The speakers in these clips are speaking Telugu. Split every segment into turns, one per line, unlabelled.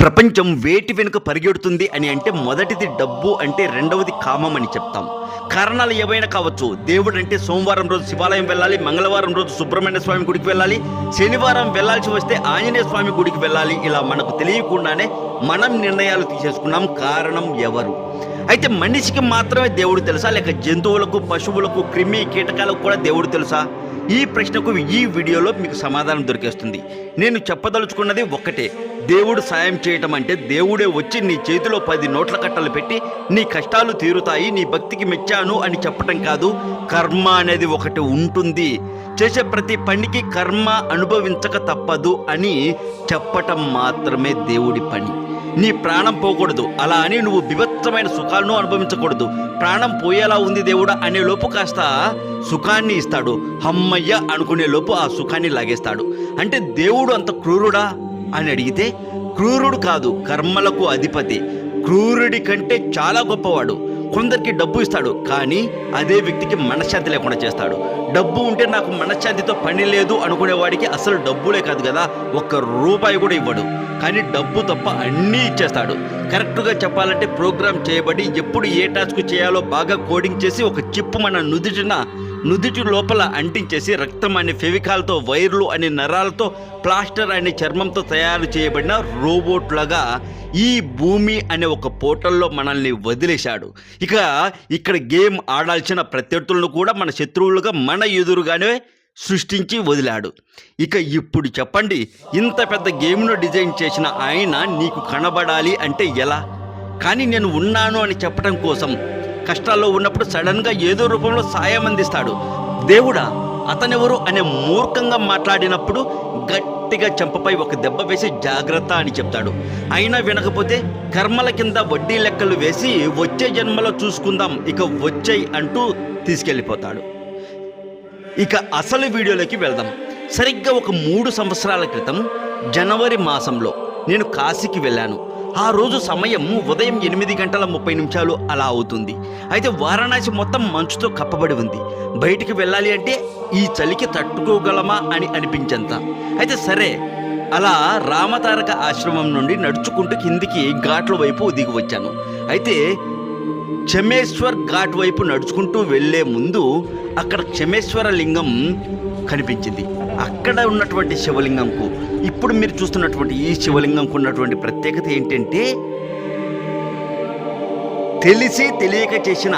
ప్రపంచం వేటి వెనుక పరిగెడుతుంది అని అంటే మొదటిది డబ్బు అంటే రెండవది కామం అని చెప్తాం. కారణాలు ఏవైనా కావచ్చు. దేవుడు అంటే సోమవారం రోజు శివాలయం వెళ్ళాలి మంగళవారం రోజు సుబ్రహ్మణ్య స్వామి గుడికి వెళ్ళాలి శనివారం వెళ్ళాల్సి వస్తే ఆంజనేయ స్వామి గుడికి వెళ్ళాలి ఇలా మనకు తెలియకుండానే మనం నిర్ణయాలు తీసేసుకున్నాం. కారణం ఎవరు? అయితే మనిషికి మాత్రమే దేవుడు తెలుసా? లేక జంతువులకు పశువులకు క్రిమి కీటకాలకు కూడా దేవుడు తెలుసా? ఈ ప్రశ్నకు ఈ వీడియోలో మీకు సమాధానం దొరికేస్తుంది. నేను చెప్పదలుచుకున్నది ఒక్కటే. దేవుడు సాయం చేయటం అంటే దేవుడే వచ్చి నీ చేతిలో పది నోట్ల కట్టలు పెట్టి నీ కష్టాలు తీరుతాయి నీ భక్తికి మెచ్చాను అని చెప్పటం కాదు. కర్మ అనేది ఒకటి ఉంటుంది. చేసే ప్రతి పనికి కర్మ అనుభవించక తప్పదు అని చెప్పటం మాత్రమే దేవుడి పని. నీ ప్రాణం పోకూడదు. అలా అని నువ్వు బిభత్సమైన సుఖాలను అనుభవించకూడదు. ప్రాణం పోయేలా ఉంది దేవుడా అనే లోపు కాస్త సుఖాన్ని ఇస్తాడు. హమ్మయ్య అనుకునే లోపు ఆ సుఖాన్ని లాగేస్తాడు. అంటే దేవుడు అంత క్రూరుడా? అని అడిగితే క్రూరుడు కాదు కర్మలకు అధిపతి. క్రూరుడి కంటే చాలా గొప్పవాడు. కొందరికి డబ్బు ఇస్తాడు కానీ అదే వ్యక్తికి మనశ్శాంతి లేకుండా చేస్తాడు. డబ్బు ఉంటే నాకు మనశ్శాంతితో పని లేదు అనుకునేవాడికి అసలు డబ్బులే కాదు కదా ఒక్క రూపాయి కూడా ఇవ్వడు. కానీ డబ్బు తప్ప అన్నీ ఇచ్చేస్తాడు. కరెక్ట్గా చెప్పాలంటే ప్రోగ్రామ్ చేయబడి ఎప్పుడు ఏ టాస్క్ చేయాలో బాగా కోడింగ్ చేసి ఒక చిప్పు మన నుదిటిన నుదుటి లోపల అంటించేసి రక్తం అనే ఫెవికాల్తో వైర్లు అనే నరాలతో ప్లాస్టర్ అనే చర్మంతో తయారు చేయబడిన రోబోట్లాగా ఈ భూమి అనే ఒక పోర్టల్లో మనల్ని వదిలేశాడు. ఇక ఇక్కడ గేమ్ ఆడాల్సిన ప్రత్యర్థులను కూడా మన శత్రువులుగా మన ఎదురుగానే సృష్టించి వదిలాడు. ఇక ఇప్పుడు చెప్పండి ఇంత పెద్ద గేమ్ను డిజైన్ చేసిన ఆయన నీకు కనబడాలి అంటే ఎలా? కానీ నేను ఉన్నాను అని చెప్పడం కోసం కష్టాల్లో ఉన్నప్పుడు సడన్గా ఏదో రూపంలో సాయం అందిస్తాడు. దేవుడా అతనెవరు అనే మూర్ఖంగా మాట్లాడినప్పుడు గట్టిగా చెంపపై ఒక దెబ్బ వేసి జాగ్రత్త అని చెప్తాడు. అయినా వినకపోతే కర్మల కింద వడ్డీ లెక్కలు వేసి వచ్చే జన్మలో చూసుకుందాం ఇక వచ్చేయి అంటూ తీసుకెళ్ళిపోతాడు. ఇక అసలు వీడియోలోకి వెళ్దాం. సరిగ్గా ఒక మూడు సంవత్సరాల క్రితం జనవరి మాసంలో నేను కాశీకి వెళ్ళాను. ఆ రోజు సమయం ఉదయం ఎనిమిది గంటల ముప్పై నిమిషాలు అలా అవుతుంది. అయితే వారణాసి మొత్తం మంచుతో కప్పబడి ఉంది. బయటికి వెళ్ళాలి అంటే ఈ చలికి తట్టుకోగలమా అని అనిపించేంత. అయితే సరే అలా రామతారక ఆశ్రమం నుండి నడుచుకుంటూ కిందికి ఘాట్ల వైపు దిగి వచ్చాను. అయితే క్షమేశ్వర్ ఘాట్ వైపు నడుచుకుంటూ వెళ్ళే ముందు అక్కడ క్షమేశ్వర లింగం కనిపించింది. అక్కడ ఉన్నటువంటి శివలింగంకు ఇప్పుడు మీరు చూస్తున్నటువంటి ఈ శివలింగంకు ఉన్నటువంటి ప్రత్యేకత ఏంటంటే తెలిసి తెలియక చేసిన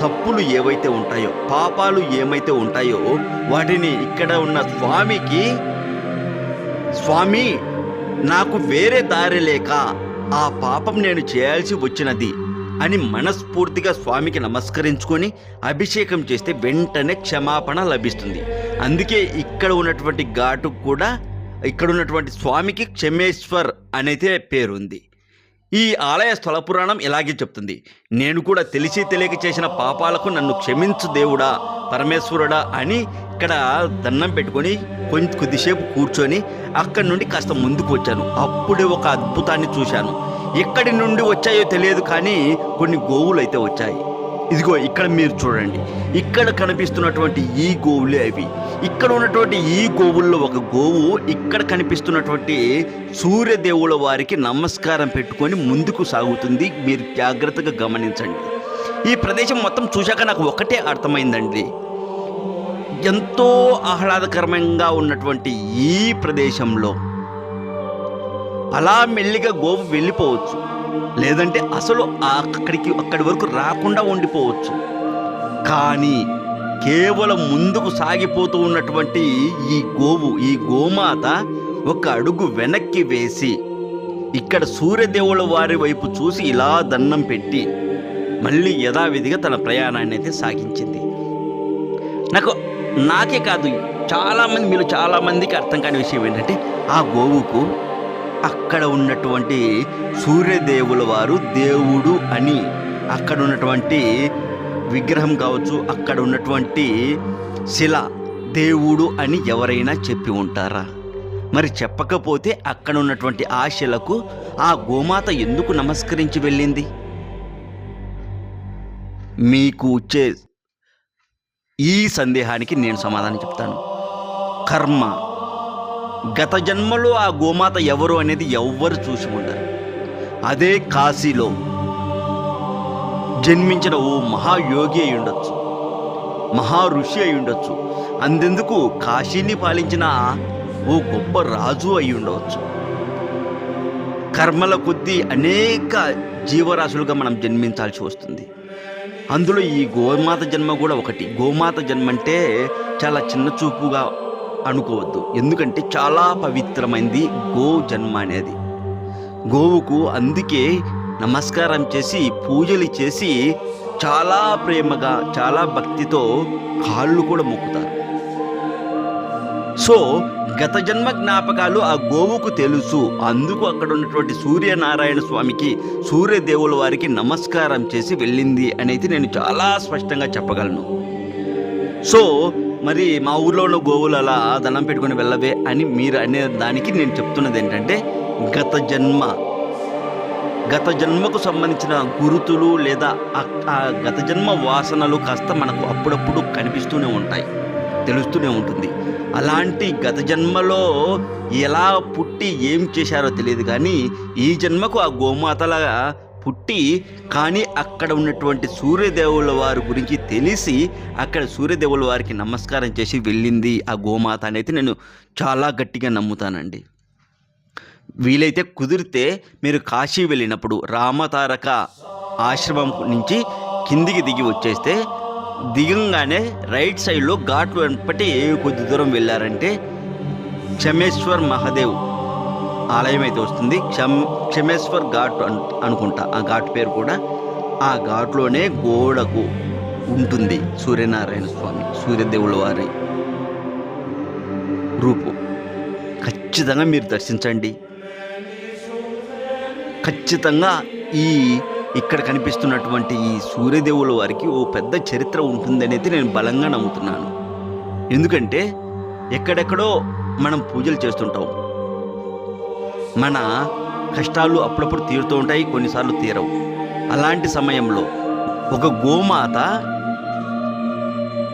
తప్పులు ఏవైతే ఉంటాయో పాపాలు ఏమైతే ఉంటాయో వాటిని ఇక్కడ ఉన్న స్వామికి స్వామి నాకు వేరే దారి లేక ఆ పాపం నేను చేయాల్సి వచ్చినది అని మనస్ఫూర్తిగా స్వామికి నమస్కరించుకొని అభిషేకం చేస్తే వెంటనే క్షమాపణ లభిస్తుంది. అందుకే ఇక్కడ ఉన్నటువంటి ఘాటు కూడా ఇక్కడ ఉన్నటువంటి స్వామికి క్షమేశ్వర్ అనేది పేరుంది. ఈ ఆలయ స్థల పురాణం ఇలాగే చెప్తుంది. నేను కూడా తెలిసి తెలియక చేసిన పాపాలకు నన్ను క్షమించు దేవుడా పరమేశ్వరుడా అని ఇక్కడ దండం పెట్టుకొని కొంచెం కొద్దిసేపు కూర్చొని అక్కడి నుండి కాస్త ముందుకు వచ్చాను. అప్పుడే ఒక అద్భుతాన్ని చూశాను. ఎక్కడి నుండి వచ్చాయో తెలియదు కానీ కొన్ని గోవులు అయితే వచ్చాయి. ఇదిగో ఇక్కడ మీరు చూడండి. ఇక్కడ కనిపిస్తున్నటువంటి ఈ గోవులే అవి. ఇక్కడ ఉన్నటువంటి ఈ గోవుల్లో ఒక గోవు ఇక్కడ కనిపిస్తున్నటువంటి సూర్యదేవుల వారికి నమస్కారం పెట్టుకొని ముందుకు సాగుతుంది. మీరు జాగ్రత్తగా గమనించండి. ఈ ప్రదేశం మొత్తం చూశాక నాకు ఒకటే అర్థమైందండి. ఎంతో ఆహ్లాదకరంగా ఉన్నటువంటి ఈ ప్రదేశంలో అలా మెల్లిగా గోవు వెళ్ళిపోవచ్చు. లేదంటే అసలు అక్కడికి అక్కడి వరకు రాకుండా ఉండిపోవచ్చు. కానీ కేవలం ముందుకు సాగిపోతూ ఉన్నటువంటి ఈ గోవు ఈ గోమాత ఒక అడుగు వెనక్కి వేసి ఇక్కడ సూర్యదేవుల వారి వైపు చూసి ఇలా దండం పెట్టి మళ్ళీ యథావిధిగా తన ప్రయాణాన్ని అయితే సాగించింది. నాకు నాకే కాదు చాలామంది మీరు చాలామందికి అర్థం కాని విషయం ఏంటంటే ఆ గోవుకు అక్కడ ఉన్నటువంటి సూర్యదేవుల వారు దేవుడు అని. అక్కడ ఉన్నటువంటి విగ్రహం కావచ్చు అక్కడ ఉన్నటువంటి శిల దేవుడు అని ఎవరైనా చెప్పి ఉంటారా? మరి చెప్పకపోతే అక్కడ ఉన్నటువంటి ఆ శిలకు ఆ గోమాత ఎందుకు నమస్కరించి వెళ్ళింది? మీకు వచ్చే ఈ సందేహానికి నేను సమాధానం చెప్తాను. కర్మ గత జన్మలో ఆ గోమాత ఎవరు అనేది ఎవ్వరు చూసి ఉండరు. అదే కాశీలో జన్మించిన ఓ మహాయోగి అయి ఉండొచ్చు మహా ఋషి అయి ఉండొచ్చు అందెందుకు కాశీని పాలించిన ఓ గొప్ప రాజు అయి ఉండవచ్చు. కర్మల కొద్దీ అనేక జీవరాశులుగా మనం జన్మించాల్సి వస్తుంది. అందులో ఈ గోమాత జన్మ కూడా ఒకటి. గోమాత జన్మ అంటే చాలా చిన్న చూపుగా అనుకోవద్దు. ఎందుకంటే చాలా పవిత్రమైంది గో జన్మ అనేది. గోవుకు అందుకే నమస్కారం చేసి పూజలు చేసి చాలా ప్రేమగా చాలా భక్తితో కాళ్ళు కూడా మొక్కుతారు. సో గత జన్మ జ్ఞాపకాలు ఆ గోవుకు తెలుసు. అందుకు అక్కడ ఉన్నటువంటి సూర్యనారాయణ స్వామికి సూర్యదేవుల వారికి నమస్కారం చేసి వెళ్ళింది అనేది నేను చాలా స్పష్టంగా చెప్పగలను. సో మరి మా ఊర్లో ఉన్న గోవులు అలా దండం పెట్టుకుని వెళ్ళవే అని మీరు అనే దానికి నేను చెప్తున్నది ఏంటంటే గత జన్మ గత జన్మకు సంబంధించిన గురుతులు లేదా ఆ- గత జన్మ వాసనలు కాస్త మనకు అప్పుడప్పుడు కనిపిస్తూనే ఉంటాయి తెలుస్తూనే ఉంటుంది. అలాంటి గత జన్మలో ఎలా పుట్టి ఏం చేశారో తెలియదు కానీ ఈ జన్మకు ఆ గోమాతలా పుట్టి కానీ అక్కడ ఉన్నటువంటి సూర్యదేవుల వారి గురించి తెలిసి అక్కడ సూర్యదేవుల వారికి నమస్కారం చేసి వెళ్ళింది ఆ గోమాత అనేది నేను చాలా గట్టిగా నమ్ముతానండి. వీలైతే కుదిరితే మీరు కాశీ వెళ్ళినప్పుడు రామతారక ఆశ్రమం నుంచి కిందికి దిగి వచ్చేస్తే దిగంగానే రైట్ సైడ్లో ఘాట్ వెంపటి కొద్ది దూరం వెళ్ళారంటే చమేశ్వర్ మహాదేవ్. ఆలయం అయితే వస్తుంది. క్షమ్ క్షమేశ్వర్ ఘాట్ అన్ అనుకుంటా. ఆ ఘాట్ పేరు కూడా ఆ ఘాట్లోనే గోడకు ఉంటుంది సూర్యనారాయణ స్వామి సూర్యదేవుల వారి రూపు. ఖచ్చితంగా మీరు దర్శించండి. ఖచ్చితంగా ఈ ఇక్కడ కనిపిస్తున్నటువంటి ఈ సూర్యదేవుల వారికి ఓ పెద్ద చరిత్ర ఉంటుందనేది నేను బలంగా నమ్ముతున్నాను. ఎందుకంటే ఎక్కడెక్కడో మనం పూజలు చేస్తుంటాం. మన కష్టాలు అప్పుడప్పుడు తీరుతూ ఉంటాయి కొన్నిసార్లు తీరవు. అలాంటి సమయంలో ఒక గోమాత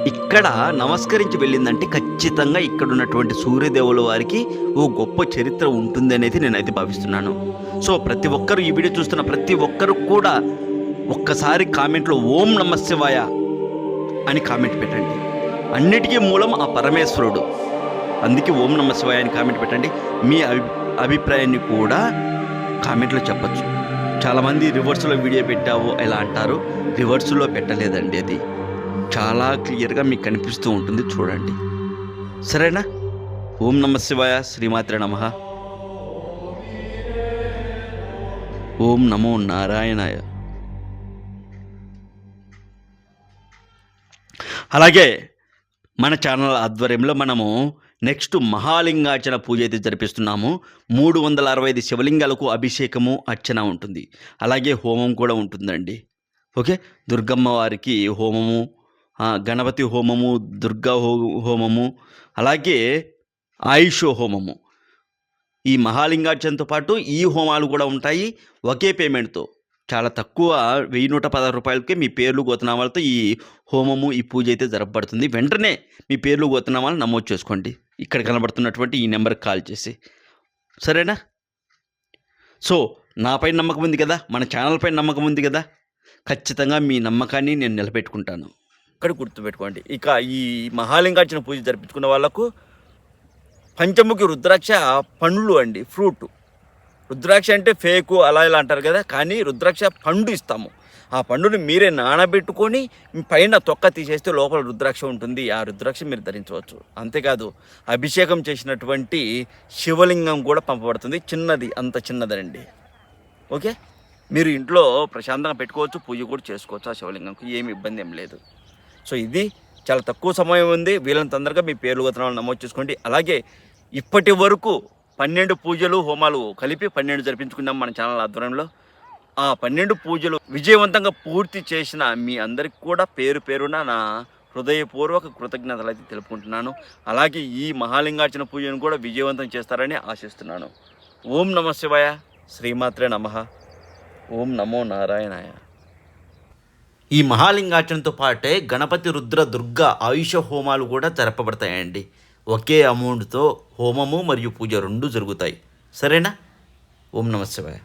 ఇక్కడ నమస్కరించి వెళ్ళిందంటే ఖచ్చితంగా ఇక్కడ ఉన్నటువంటి సూర్యదేవుల వారికి ఓ గొప్ప చరిత్ర ఉంటుంది అనేది నేనైతే భావిస్తున్నాను. సో ప్రతి ఒక్కరు ఈ వీడియో చూస్తున్న ప్రతి ఒక్కరు కూడా ఒక్కసారి కామెంట్లో ఓం నమ అని కామెంట్ పెట్టండి. అన్నిటికీ మూలం ఆ పరమేశ్వరుడు. అందుకే ఓం నమశివాయ అని కామెంట్ పెట్టండి. మీ అభి అభిప్రాయాన్ని కూడా కామెంట్లో చెప్పచ్చు. చాలామంది రివర్స్లో వీడియో పెట్టావు ఇలా అంటారు? రివర్స్లో పెట్టలేదండి అది. చాలా క్లియర్గా మీకు కనిపిస్తూ ఉంటుంది చూడండి. సరేనా? ఓం నమ శివాయ శ్రీమాత్ర నమ. ఓం నమో నారాయణాయ. అలాగే మన ఛానల్ ఆధ్వర్యంలో మనము నెక్స్ట్ మహాలింగార్చన పూజ అయితే జరిపిస్తున్నాము. మూడు వందల అరవై ఐదు శివలింగాలకు అభిషేకము అర్చన ఉంటుంది. అలాగే హోమం కూడా ఉంటుందండి. ఓకే? దుర్గమ్మ వారికి హోమము గణపతి హోమము దుర్గా హో హోమము అలాగే ఆయుష్ హోమము. ఈ మహాలింగార్చనతో పాటు ఈ హోమాలు కూడా ఉంటాయి. ఒకే పేమెంట్తో. చాలా తక్కువ వెయ్యి నూట పదహారు రూపాయలకే మీ పేర్లు గోతనామాలతో ఈ హోమము ఈ పూజ అయితే జరపబడుతుంది. వెంటనే మీ పేర్లు గోతనామాలు నమోదు చేసుకోండి. ఇక్కడ కనబడుతున్నటువంటి ఈ నెంబర్కి కాల్ చేసి. సరేనా? సో నాపై నమ్మకం ఉంది కదా? మన ఛానల్పై నమ్మకం ఉంది కదా? ఖచ్చితంగా మీ నమ్మకాన్ని నేను నిలబెట్టుకుంటాను. ఇక్కడ గుర్తుపెట్టుకోండి. ఇక ఈ మహాలింగార్చన పూజ జరిపించుకున్న వాళ్ళకు పంచముఖి రుద్రాక్ష పండ్లు అండి ఫ్రూట్. రుద్రాక్ష అంటే ఫేకు అలా ఇలా అంటారు కదా. కానీ రుద్రాక్ష పండు ఇస్తాము. ఆ పండుని మీరే నానబెట్టుకొని పైన తొక్క తీసేస్తే లోపల రుద్రాక్ష ఉంటుంది. ఆ రుద్రాక్ష మీరు ధరించవచ్చు. అంతేకాదు అభిషేకం చేసినటువంటి శివలింగం కూడా పంపబడుతుంది. చిన్నది అంత చిన్నదనండి ఓకే? మీరు ఇంట్లో ప్రశాంతంగా పెట్టుకోవచ్చు పూజ కూడా చేసుకోవచ్చు ఆ శివలింగంకి. ఏమి ఇబ్బంది ఏం లేదు. సో ఇది చాలా తక్కువ సమయం ఉంది. వీళ్ళని తొందరగా మీ పేర్లు గతనాలు నమోదు చేసుకోండి. అలాగే ఇప్పటి వరకు పన్నెండు పూజలు హోమాలు కలిపి పన్నెండు జరిపించుకున్నాం మన ఛానల్ ఆధ్వర్యంలో. ఆ పన్నెండు పూజలు విజయవంతంగా పూర్తి చేసిన మీ అందరికి కూడా పేరు పేరున నా హృదయపూర్వక కృతజ్ఞతలు అయితే తెలుపుకుంటున్నాను. అలాగే ఈ మహాలింగార్చన పూజను కూడా విజయవంతం చేస్తారని ఆశిస్తున్నాను. ఓం నమ శివాయ. శ్రీమాత్రే నమ. ఓం నమో నారాయణాయ. ఈ మహాలింగార్చనతో పాటే గణపతి రుద్ర దుర్గ ఆయుష హోమాలు కూడా జరపబడతాయండి. ఒకే అమౌంట్తో హోమము మరియు పూజ రెండు జరుగుతాయి. సరేనా? ఓం నమ శివాయ.